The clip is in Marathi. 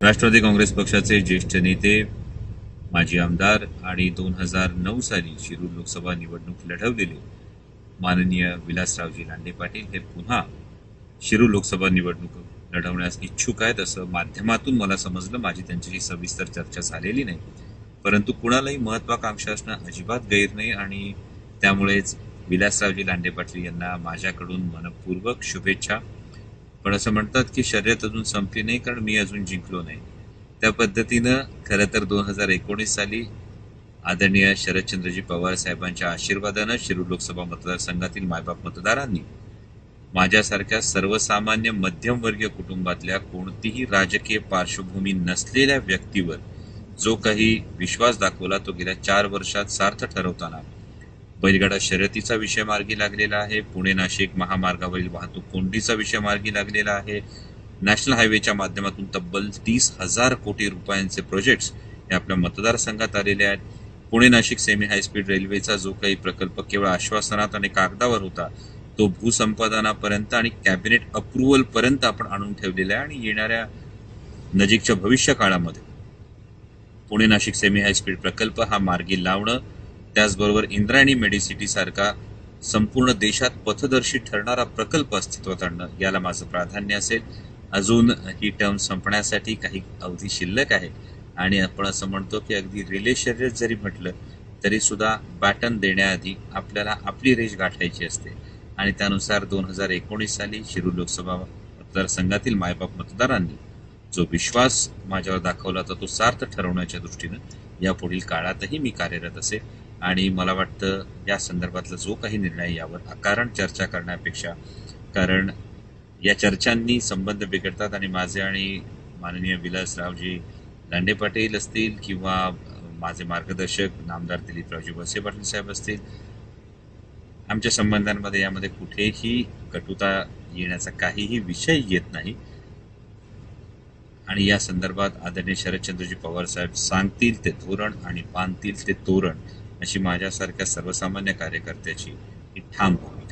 राष्ट्रवादी काँग्रेस पक्षाचे ज्येष्ठ नेते माजी आमदार आणि दोन हजार नऊ साली शिरूर लोकसभा निवडणूक लढवलेले माननीय विलासरावजी लांडे पाटील हे पुन्हा शिरूर लोकसभा निवडणूक लढवण्यास इच्छुक आहेत असं माध्यमातून मला समजलं. माझी त्यांच्याशी सविस्तर चर्चा झालेली नाही. परंतु कुणालाही महत्वाकांक्षा असणं अजिबात गैर नाही आणि त्यामुळेच विलासरावजी लांडे पाटील यांना माझ्याकडून मनपूर्वक शुभेच्छा. पण असं म्हणतात की शर्यत अजून संपली नाही कारण मी अजून जिंकलो नाही. त्या पद्धतीनं खरं तर दोन हजार एकोणीस साली आदरणीय शरदचंद्रजी पवार साहेबांच्या आशीर्वादानं शिरूर लोकसभा मतदारसंघातील मायबाप मतदारांनी माझ्यासारख्या सर्वसामान्य मध्यमवर्गीय कुटुंबातल्या कोणतीही राजकीय पार्श्वभूमी नसलेल्या व्यक्तीवर जो काही विश्वास दाखवला तो गेल्या चार वर्षात सार्थ ठरवताना बैलगाडा शर्यतीचा विषय मार्गी लागलेला आहे. पुणे नाशिक महामार्गावरील वाहतूक कोंडीचा विषय मार्गी लागलेला आहे. नॅशनल हायवेच्या माध्यमातून तब्बल तीस हजार कोटी रुपयांचे प्रोजेक्ट्स हे आपल्या मतदारसंघात आलेले आहेत. पुणे नाशिक सेमी हायस्पीड रेल्वेचा जो काही प्रकल्प केवळ आश्वासनात आणि कागदावर होता तो भूसंपादनापर्यंत आणि कॅबिनेट अप्रुव्हल पर्यंत आपण आणून ठेवलेला आहे आणि येणाऱ्या नजीकच्या भविष्य काळामध्ये पुणे नाशिक सेमी हायस्पीड प्रकल्प हा मार्गी लावणं त्याचबरोबर इंद्रायणी मेडिसिटी सारखा संपूर्ण देशात पथदर्शी ठरणारा प्रकल्प अस्तित्वात आणणं याला माझं प्राधान्य असेल. अजून ही टर्म संपण्यासाठी काही अवधी शिल्लक आहे. आणि आपण असं म्हणतो की अगदी रिले शर्यत जरी म्हटलं तरी सुद्धा बॅटन देण्याआधी आपल्याला आपली रेष गाठायची असते. आणि त्यानुसार दोन हजार एकोणीस साली शिरूर लोकसभा मतदारसंघातील मायबाप मतदारांनी जो विश्वास माझ्यावर दाखवला होता तो सार्थ ठरवण्याच्या दृष्टीनं यापुढील काळातही मी कार्यरत असेल. आणि मला वाटतं या संदर्भातला जो काही निर्णय यावर अकारण चर्चा करण्यापेक्षा कारण या चर्चांनी संबंध बिघडतात आणि माझे आणि माननीय विलासरावजी लांडे पाटील असतील किंवा माझे मार्गदर्शक नामदार दिलीपरावजी वसे पाटील साहेब असतील आमच्या संबंधांमध्ये यामध्ये कुठेही कटुता येण्याचा काहीही विषय येत नाही. आणि या संदर्भात आदरणीय शरदचंद्रजी पवार साहेब सांगतील ते धोरण आणि बांधतील ते तोरण अशी माझ्यासारख्या सर्वसामान्य कार्यकर्त्याची ही ठाम भूमिका.